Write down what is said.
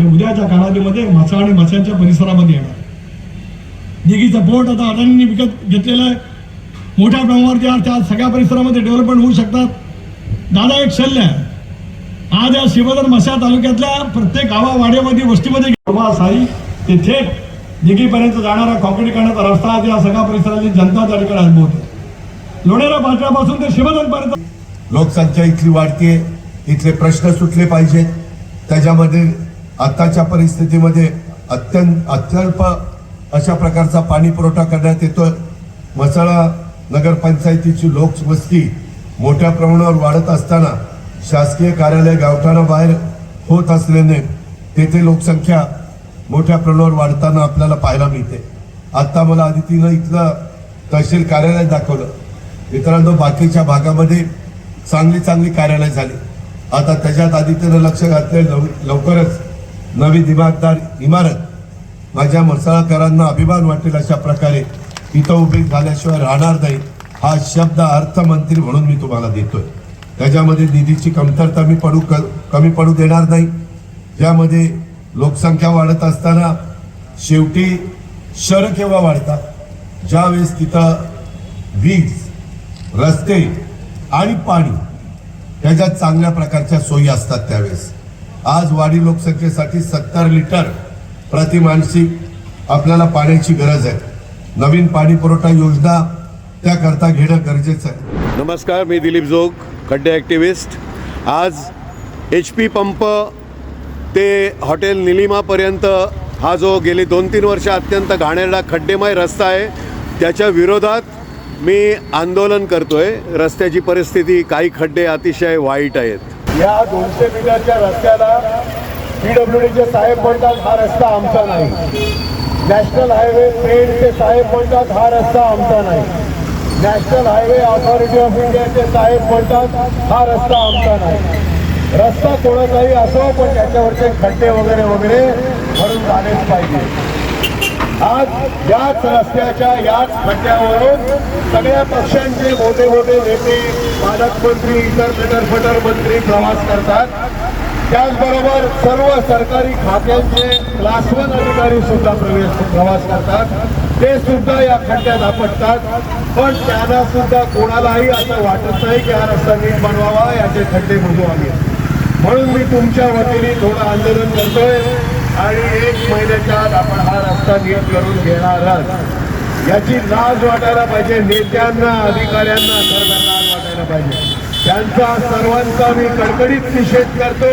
हे उद्याच्या कालावधीमध्ये मासा आणि माशांच्या परिसरामध्ये येणार. दिघीचा बोट आता अडाणींनी विकत घेतलेलं आहे. मोठ्या प्रमाणावरती आज त्या सगळ्या परिसरामध्ये डेव्हलपमेंट होऊ शकतात. दादा एक शल्य आहे. आज या शिवधर मशा तालुक्यातल्या प्रत्येक गावावाड्यामध्ये वस्तीमध्ये साई ते थेट दिघीपर्यंत जाणारा कॉन्क्रीटीकरणाचा रस्ता आज या सगळ्या परिसरातली जनता त्या ठिकाणी अनुभवते. लोणेरा पाटण्यापासून ते शिवधनपर्यंत लोकसंख्या इथली वाढतीये. इथले प्रश्न सुटले पाहिजेत. त्याच्यामध्ये आत्ताच्या परिस्थितीमध्ये अत्यंत अत्यल्प अशा प्रकारचा पाणी पुरवठा करण्यात येतोय. मसाळा नगरपंचायतीची लोकवस्ती मोठ्या प्रमाणावर वाढत असताना शासकीय कार्यालय गावठाणाबाहेर होत असल्याने तेथे लोकसंख्या मोठ्या प्रमाणावर वाढताना आपल्याला पाहायला मिळते. आत्ता मला आदितीनं इथलं तहसील कार्यालय दाखवलं. मित्रांनो बाकीच्या भागामध्ये चांगली चांगली कार्यालय झाली. आता त्याच्यात आदित्यनं लक्ष घातले लव- लवकरच नवी दिमागदार इमारत. माझ्या मसाळाकरांना अभिमान वाटेल अशा प्रकारे इथं उभी झाल्याशिवाय राहणार नाही हा शब्द अर्थमंत्री म्हणून मी तुम्हाला देतोय. त्याच्यामध्ये निधीची कमतरता मी पडू क- कमी पडू देणार नाही. ज्यामध्ये लोकसंख्या वाढत असताना शेवटी शहर केव्हा वाढतात? ज्यावेळेस तिथं वीज रस्ते आणि पाणी ह्याच्यात चांगल्या प्रकारच्या सोयी असतात त्यावेळेस. आज वाढी लोकसंख्येसाठी सत्तर लिटर प्रतिमानसिक आपल्याला पाण्याची गरज आहे. नवीन पाणी पुरवठा योजना त्याकरता घेणं गरजेचं आहे. नमस्कार मी दिलीप जोग खड्डे ॲक्टिव्हिस्ट. आज एच पी पंप ते हॉटेल निलिमापर्यंत हा जो गेली दोन तीन वर्ष अत्यंत घाणेरडा खड्डेमय रस्ता आहे त्याच्या विरोधात मी आंदोलन करतो आहे रस्त्याची परिस्थिती काही खड्डे अतिशय वाईट आहेत. या दोनशे मीटरच्या रस्त्याला पीडब्ल्यू डीचे साहेब म्हणतात हा रस्ता आमचा नाही. नॅशनल हायवे ट्रेनचे साहेब म्हणतात हा रस्ता आमचा नाही. नॅशनल हायवे ऑथॉरिटी ऑफ इंडियाचे साहेब म्हणतात हा रस्ता आमचा नाही. रस्ता कोणाचाही असो पण त्याच्यावरचे खड्डे वगैरे वगैरे भरून झालेच पाहिजे. आज याच रस्त्याच्या याच खड्ड्यावरून सगळ्या पक्षांचे मोठे मोठे नेते पालकमंत्री इतर फटर मंत्री प्रवास करतात. त्याचबरोबर सर्व सरकारी खात्यांचे क्लास वन अधिकारी सुद्धा प्रवेश प्रवास करतात. ते सुद्धा या खड्ड्यात आपटतात. पण त्यांना सुद्धा कोणालाही असं वाटत नाही की हा रस्ता नीट बनवावा याचे खड्डे बुजवावे म्हणून मी तुमच्या वतीने थोडं आंदोलन करतोय. आणि एक महिन्याच्या आत आपण हा रस्ता नियत करून घेणार याची लाज वाटायला पाहिजे नेत्यांना अधिकाऱ्यांना सर्वांना लाज वाटायला पाहिजे. त्यांचा सर्वांचा मी कडकडीत निषेध करतो.